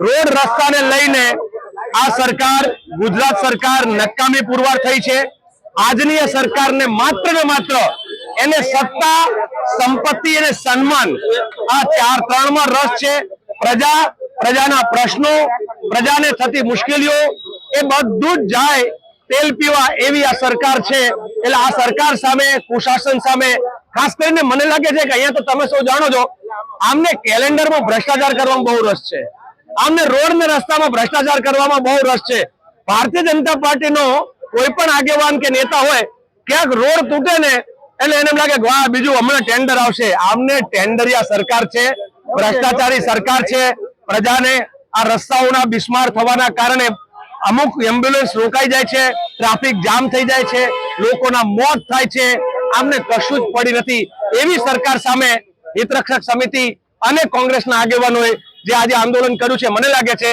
Road રસ્તાને લઈને આ સરકાર, ગુજરાત સરકાર નકામી પુરવાર થઈ છે. આજની આ સરકારને માત્ર ને માત્ર એને સત્તા, સંપત્તિ અને સન્માન આ ચાર ત્રણમાં રસ છે. પ્રજા, પ્રજાના પ્રશ્નો, પ્રજાને થતી મુશ્કેલીઓ, એ બધું જ જાય તેલ પીવા એવી આ સરકાર છે. એટલે આ સરકાર સામે, કુશાસન સામે, ખાસ કરીને મને લાગે છે કે અહીંયા તો તમે સૌ જાણો છો, આમને કેલેન્ડરમાં ભ્રષ્ટાચાર કરવામાં બહુ રસ છે. આમને રોડ ને રસ્તામાં ભ્રષ્ટાચાર કરવામાં બહુ રસ છે. ભારતીય જનતા પાર્ટીનો કોઈ પણ આગેવાન કે નેતા હોય, ક્યાંક રોડ તૂટે ને, એટલે એને લાગે વાહ, બીજું હમણાં ટેન્ડર આવશે. આમને ટેન્ડરિયા સરકાર છે, ભ્રષ્ટાચારી સરકાર છે. પ્રજાને આ રસ્તાઓના બિસ્માર થવાના કારણે અમુક એમ્બ્યુલન્સ રોકાઈ જાય છે ટ્રાફિક જામ થઈ જાય છે, લોકોના મોત થાય છે. આમને કશું જ પડી નથી. એવી સરકાર સામે હિતરક્ષક સમિતિ અને કોંગ્રેસના આગેવાનોએ જે આજે આંદોલન કર્યું છે, મને લાગે છે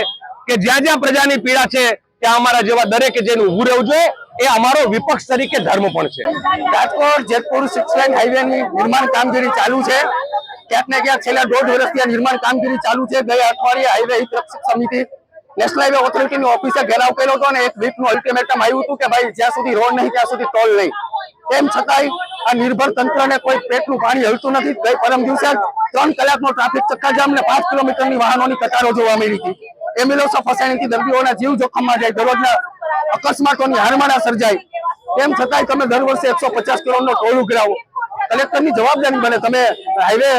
કે જ્યાં જ્યાં પ્રજાની પીડા છે, ત્યાં અમારા જેવા દરેકે જેને ઉભું રહેવું જોઈએ, એ અમારો વિપક્ષ તરીકે ધર્મ પણ છે. Rajkot, Jetpur six lane highway ની નિર્માણ કામગીરી ચાલુ છે. ક્યાંક ને ક્યાંક છેલ્લા દોઢ વર્ષથી આ નિર્માણ કામગીરી ચાલુ છે. ગયા અઠવાડિયે હાઈવે હિત રક્ષક સમિતિ, નેશનલ હાઈવે ઓથોરિટીની ઓફિસે ઘેરાવ કર્યો હતો અને એક વીકનું અલ્ટિમેટમ આવ્યું હતું કે ભાઈ, જ્યાં સુધી રોડ નહીં, ત્યાં સુધી ટોલ નહીં. તેમ છતાંય આ નિર્ભર તંત્રને કોઈ પેટનું પાણી હલતું નથી. ગઈ પરમ દિવસે ત્રણ કલાકનો ટ્રાફિક ચક્કાજામ ને પાંચ કિલોમીટરની વાહનોની કતારો જોવા મળી હતી. એમ્બ્યુલન્સો ફસાણીથી દર્દીઓના જીવ જોખમમાં જાય. દરરોજના અકસ્માતોની હારમાળા સર્જાય. તેમ છતાંય તમે દર વર્ષે એકસો પચાસ કરોડનો ટોલ ઉઘરાવો. કલેક્ટરની જવાબદારી બને. તમે હાઈવે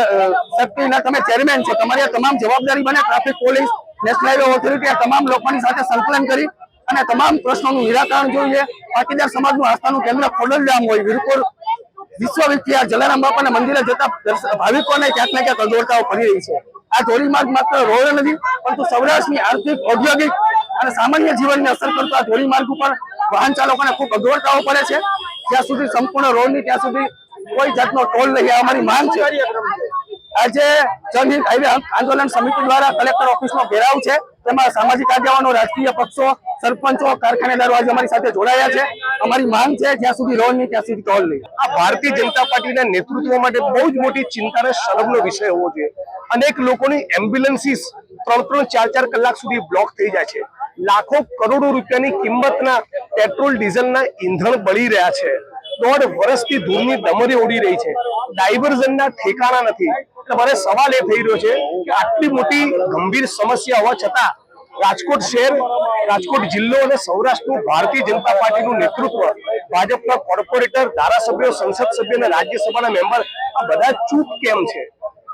સેફ્ટીના તમે ચેરમેન છો. તમારી તમામ જવાબદારી બને. Traffic police, national highway authority તમામ લોકોની સાથે સંકલન કરી અને તમામ પ્રશ્નોનું નિરાકરણ જોઈએ પાટીદાર સમાજનું આસ્થાનું કેન્દ્ર ખોડલધામ હોય, વીરપુર વિશ્વવિખ્યાત જલારામ બાપાના મંદિરે જતા ભાવિકોને ક્યાંક ને ક્યાંક અગવડતાઓ પડી રહી છે. આ ધોરીમાર્ગ માત્ર રોડ નથી, પરંતુ સૌરાષ્ટ્રની આર્થિક, ઔદ્યોગિક અને સામાન્ય જીવનને અસર કરતા આ ધોરીમાર્ગ ઉપર વાહન ચાલકોને ખૂબ અગવડતાઓ પડે છે. જ્યાં સુધી સંપૂર્ણ રોડ નહીં ત્યાં સુધી કોઈ જાતનો ટોલ નહીં અમારી માંગ છે. આજે જનહિત આંદોલન સમિતિ દ્વારા કલેક્ટર ઓફિસનો ઘેરાવ છે. તેમાં સામાજિક આગેવાનો, રાજકીય પક્ષો, સરપંચો, કારખાનેદારો આજે અમારી સાથે જોડાયા છે. અમારી માંગ છે જ્યાં સુધી રોડ નહીં, ત્યાં સુધી ટોલ નહીં. આ ભારતીય જનતા પાર્ટીના નેતૃત્વ માટે બહુ જ મોટી ચિંતા અને શરમનો વિષય હોવો જોઈએ. અનેક લોકોની એમ્બ્યુલન્સીસ ત્રણ ત્રણ, ચાર ચાર કલાક સુધી બ્લોક થઈ જાય છે. લાખો કરોડો રૂપિયાની કિંમતના પેટ્રોલ, ડીઝલના ઈંધણ બળી રહ્યા છે. દોઢ વર્ષથી ધૂળની દમરી ઉડી રહી છે. ડાયવર્ઝનના ઠેકાણા નથી. એટલે મારે સવાલ એ થઈ રહ્યો છે કે આટલી મોટી ગંભીર સમસ્યા હોવા છતાં રાજકોટ શહેર, રાજકોટ જિલ્લો અને સૌરાષ્ટ્રનું ભારતીય જનતા પાર્ટીનું નેતૃત્વ, ભાજપના કોર્પોરેટર, ધારાસભ્યો, સંસદ સભ્ય અને રાજ્યસભાના મેમ્બર, આ બધા ચૂપ કેમ છે?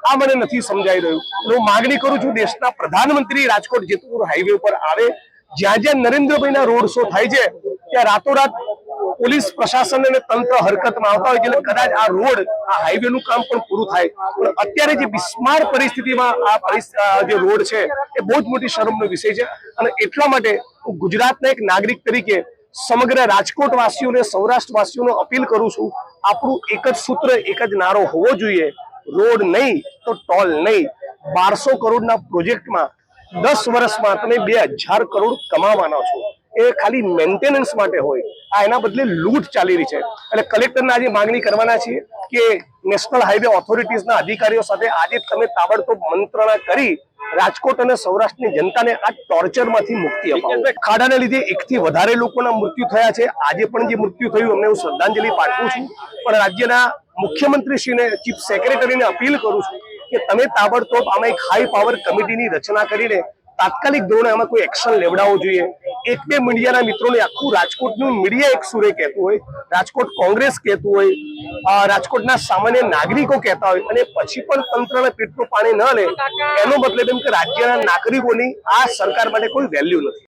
આ મને નથી સમજાઈ રહ્યું. હું માગણી કરું છું દેશના પ્રધાનમંત્રી રાજકોટ જેતપુર હાઈવે ઉપર આવે. જ્યાં જ્યાં નરેન્દ્રભાઈના રોડ શો થાય છે, ત્યાં રાતોરાત પોલીસ પ્રશાસન અને તંત્ર હરકતમાં આવતા હોય એટલે કદાચ આ રોડ, આ હાઈવે નું કામ પણ પૂરું થાય. પણ અત્યારે જે બિસ્માર પરિસ્થિતિમાં આ જે રોડ છે, એ બહુ જ મોટી શરમનો વિષય છે. અને એટલા માટે હું ગુજરાતના એક નાગરિક તરીકે સમગ્ર રાજકોટ વાસીઓને સૌરાષ્ટ્ર વાસીઓને અપીલ કરું છું, આપણું એક જ સૂત્ર, એક જ નારો હોવો જોઈએ. રોડ નહીં તો ટોલ નહીં. બારસો કરોડના પ્રોજેક્ટમાં દસ વર્ષમાં તમે બે હજાર કરોડ કમાવાના છો. એ ખાલી મેન્ટેનન્સ માટે હોય. આ એના બદલે લૂંટ ચાલી રહી છે. એટલે કલેક્ટરને આજે માંગણી કરવાના છીએ કે નેશનલ હાઈવે ઓથોરિટીઝના અધિકારીઓ સાથે આજે તમે તાબડતોબ મંત્રણા કરી રાજકોટ અને સૌરાષ્ટ્રની જનતાને આ ટોર્ચરમાંથી મુક્તિ અપાવો. ખાડાને લીધે એકથી વધારે લોકોના મૃત્યુ થયા છે. આજે પણ જે મૃત્યુ થયું અમને હું શ્રદ્ધાંજલિ પાઠવું છું. પણ રાજ્યના મુખ્યમંત્રીશ્રીને ચીફ સેક્રેટરીને અપીલ કરું છું કે તમે તાબડતોબ આમાં એક હાઈ પાવર કમિટીની રચના કરીને તાત્કાલિક ધોરણે આમાં કોઈ એક્શન લેવડાવવો જોઈએ. એક બે મીડિયાના મિત્રોને આખું રાજકોટનું મીડિયા એક સુરે કહેતું હોય, રાજકોટ કોંગ્રેસ કહેતું હોય રાજકોટના સામાન્ય નાગરિકો કહેતા હોય અને પછી પણ તંત્રને પેટનું પાણી ન લે, એનો મતલબ એમ કે રાજ્યના નાગરિકોની આ સરકાર માટે કોઈ વેલ્યુ નથી.